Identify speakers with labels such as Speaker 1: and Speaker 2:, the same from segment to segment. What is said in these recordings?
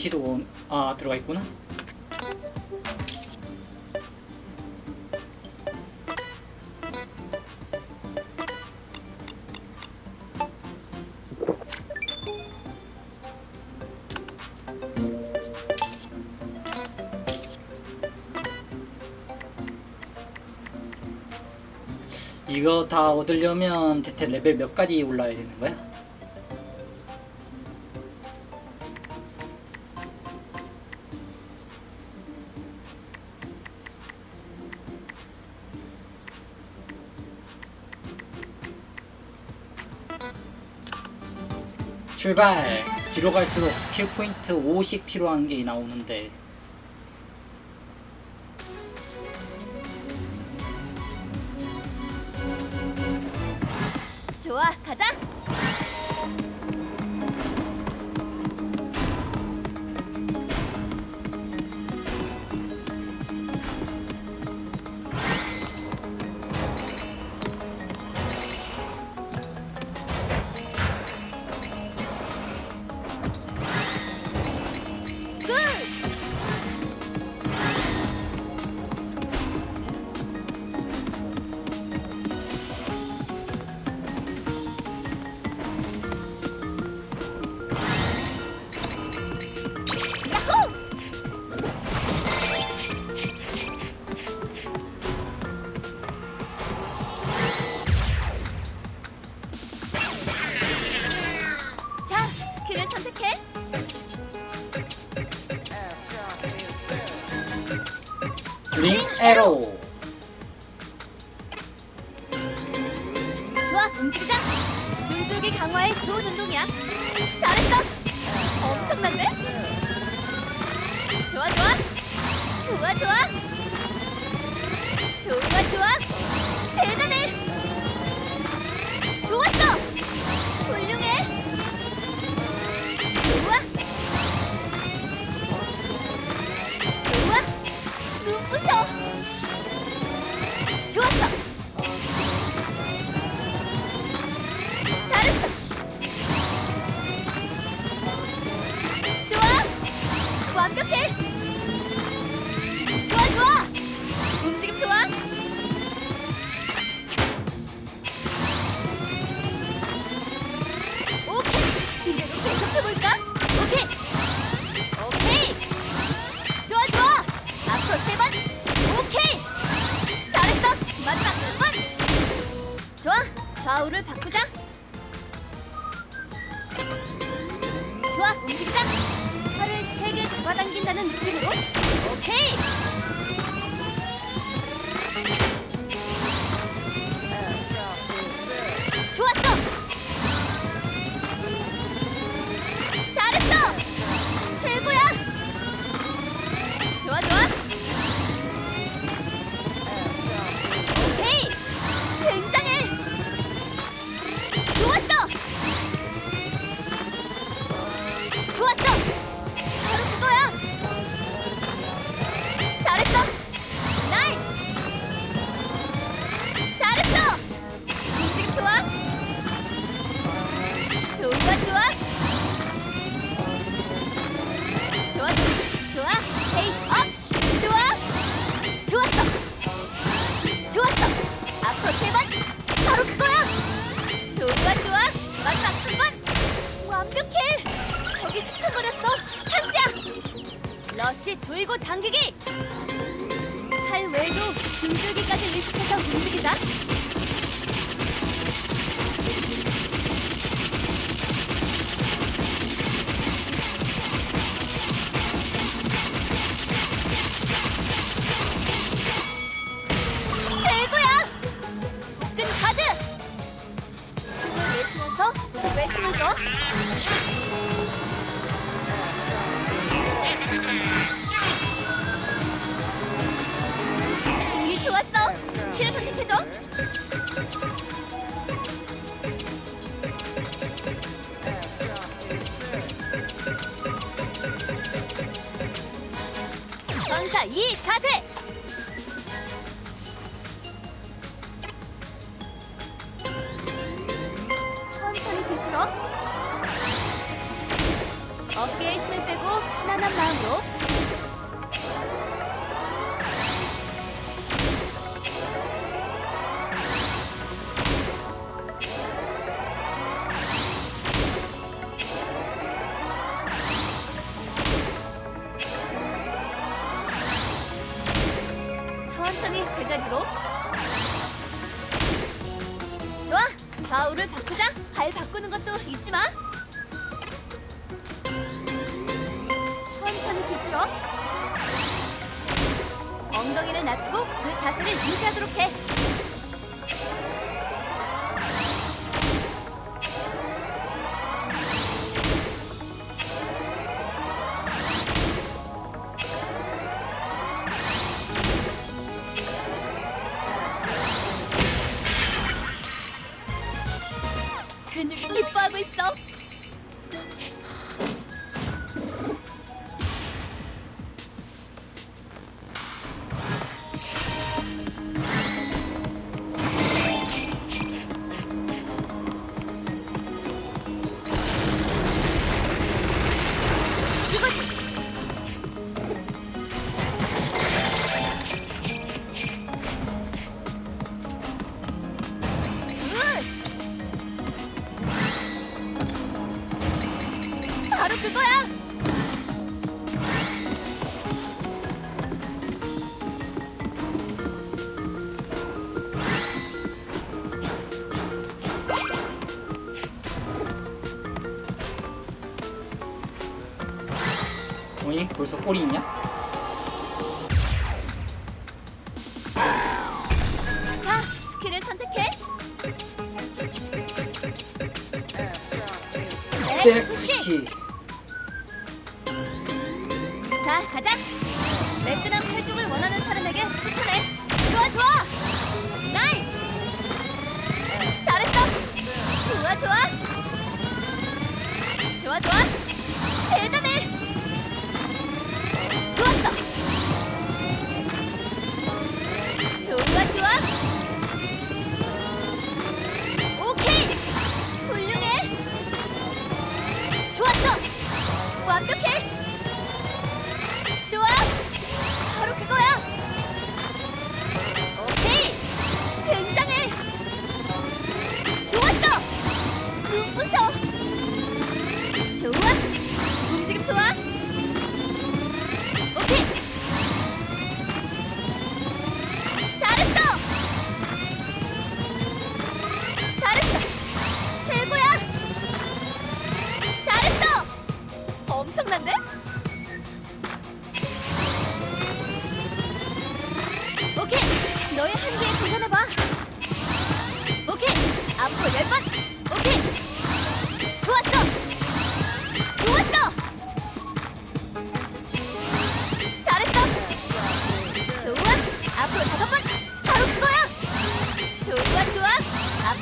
Speaker 1: 시도 온, 아, 들어가 있구나. 이거 다 얻으려면 대체 레벨 몇 가지 올라야 되는 거야? 출발! 뒤로 갈수록 스킬 포인트 50 필요한 게 나오는데
Speaker 2: 좋아, 가자.
Speaker 1: 링 에로
Speaker 2: 좋아, 움직이자. 눈 쪽이 강화에 좋은 운동이야. 눈부셔. 좋았어. 좌우를 바꾸자. 좋아, 움직이자. 팔을 세게 잡아당긴다는 느낌으로. 오케이. 조이고 당기기. 팔 외에도 등줄기까지 의식해서 내쉬면서 외치면서 보니 벌써 꼬리 있냐?
Speaker 1: 자, 스킬을 선택해. 네,
Speaker 2: 백시.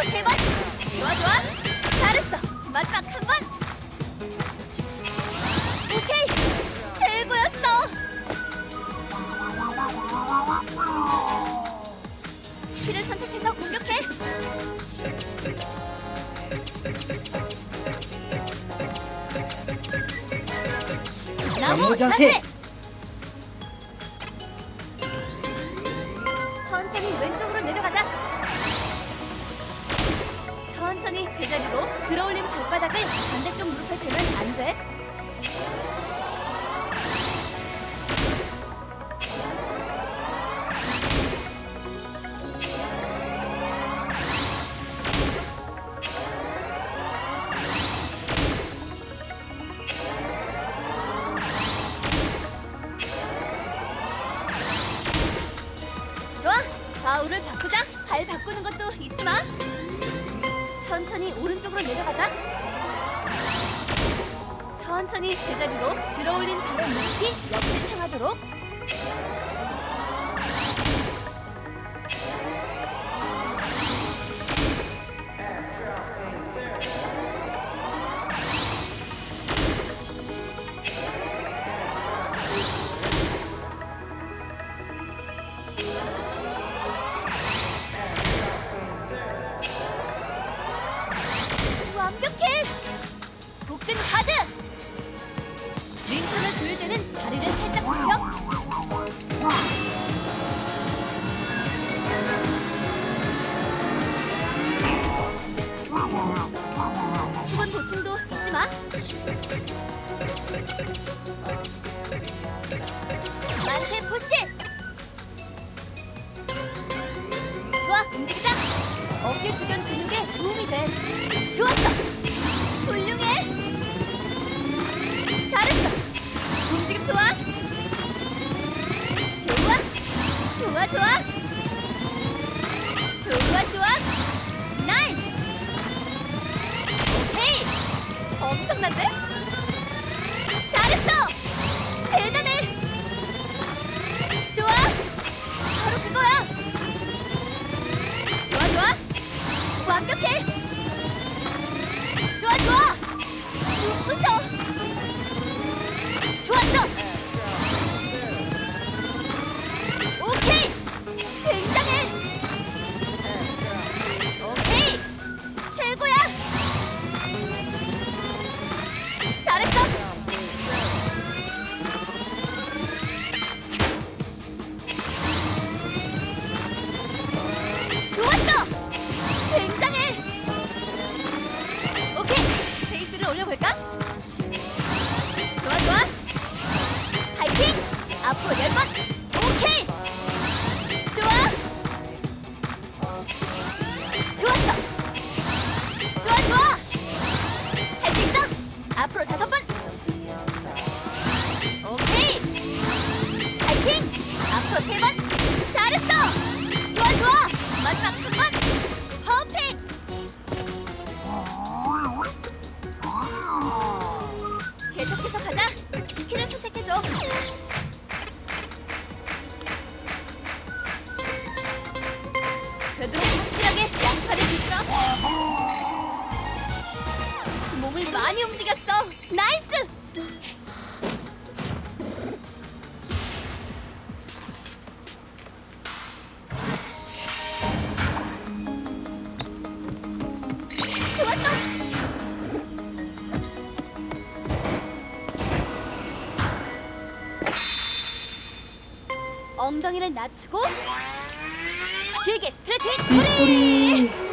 Speaker 1: 그리고 세 번. 좋아 좋아. 잘했어. 마지막 한 번. 오케이. 최고였어. 길을 선택해서 공격해. 나무
Speaker 2: 나무
Speaker 1: 자세.
Speaker 2: 자세.
Speaker 1: 천천히 제자리로 들어올린 발바닥을 반대쪽 무릎에 대면 안 돼. 천천히 제자리로 들어올린 발을 높이 역을 향하도록.
Speaker 2: 다리를 살짝 좋아, 좋아. 좋아, 좋아. 나이스. 오케이! 엄청난데? 몸을 많이 움직였어! 나이스! 엉덩이를 낮추고 길게 스트레칭
Speaker 1: 빅토리!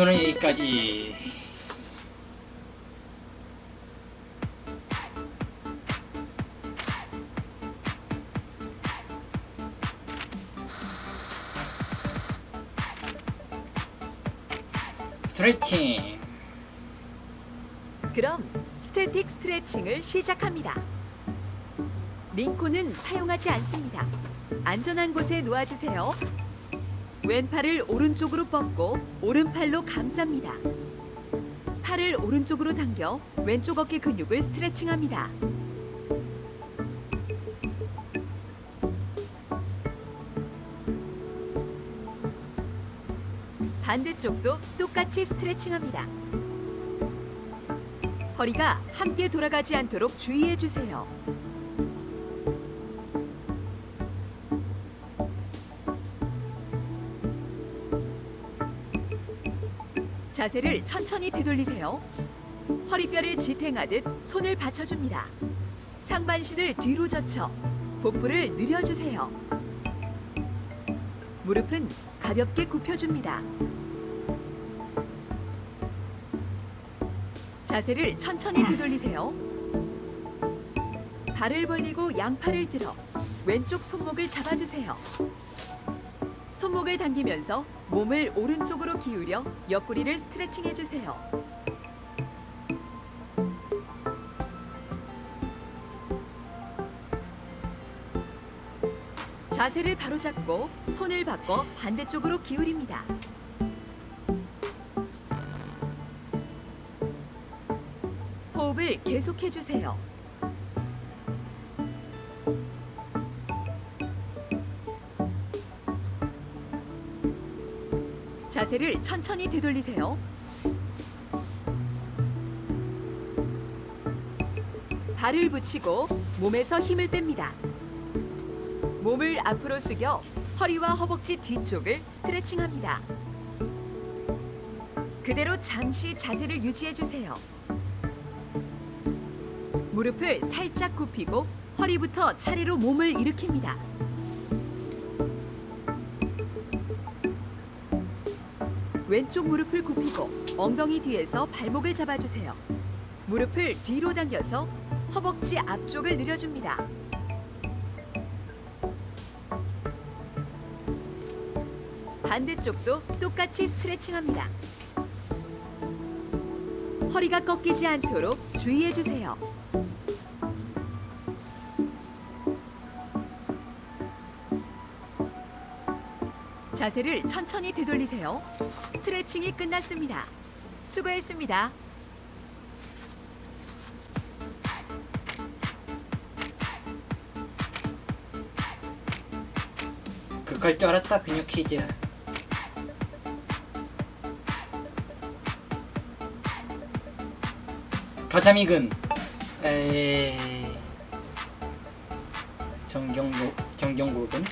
Speaker 1: 오늘은 여기까지. 스트레칭.
Speaker 3: 그럼 스태틱 스트레칭을 시작합니다. 링콘은 사용하지 않습니다. 안전한 곳에 놓아주세요. 왼팔을 오른쪽으로 뻗고 오른팔로 감쌉니다. 팔을 오른쪽으로 당겨 왼쪽 어깨 근육을 스트레칭합니다. 반대쪽도 똑같이 스트레칭합니다. 허리가 함께 돌아가지 않도록 주의해 주세요. 자세를 천천히 되돌리세요. 허리뼈를 지탱하듯 손을 받쳐줍니다. 상반신을 뒤로 젖혀 복부를 늘려주세요. 무릎은 가볍게 굽혀줍니다. 자세를 천천히 되돌리세요. 발을 벌리고 양팔을 들어 왼쪽 손목을 잡아주세요. 손목을 당기면서 몸을 오른쪽으로 기울여 옆구리를 스트레칭 해주세요. 자세를 바로잡고 손을 바꿔 반대쪽으로 기울입니다. 호흡을 계속해 주세요. 자세를 천천히 되돌리세요. 발을 붙이고 몸에서 힘을 뺍니다. 몸을 앞으로 숙여 허리와 허벅지 뒤쪽을 스트레칭합니다. 그대로 잠시 자세를 유지해 주세요. 무릎을 살짝 굽히고 허리부터 차례로 몸을 일으킵니다. 왼쪽 무릎을 굽히고 엉덩이 뒤에서 발목을 잡아주세요. 무릎을 뒤로 당겨서 허벅지 앞쪽을 늘려줍니다. 반대쪽도 똑같이 스트레칭합니다. 허리가 꺾이지 않도록 주의해 주세요. 자세를 천천히 되돌리세요. 스트레칭이 끝났습니다. 수고했습니다.
Speaker 1: 그걸 줄 알았다 근육 퀴즈 가자미근 에 정경고 정경고근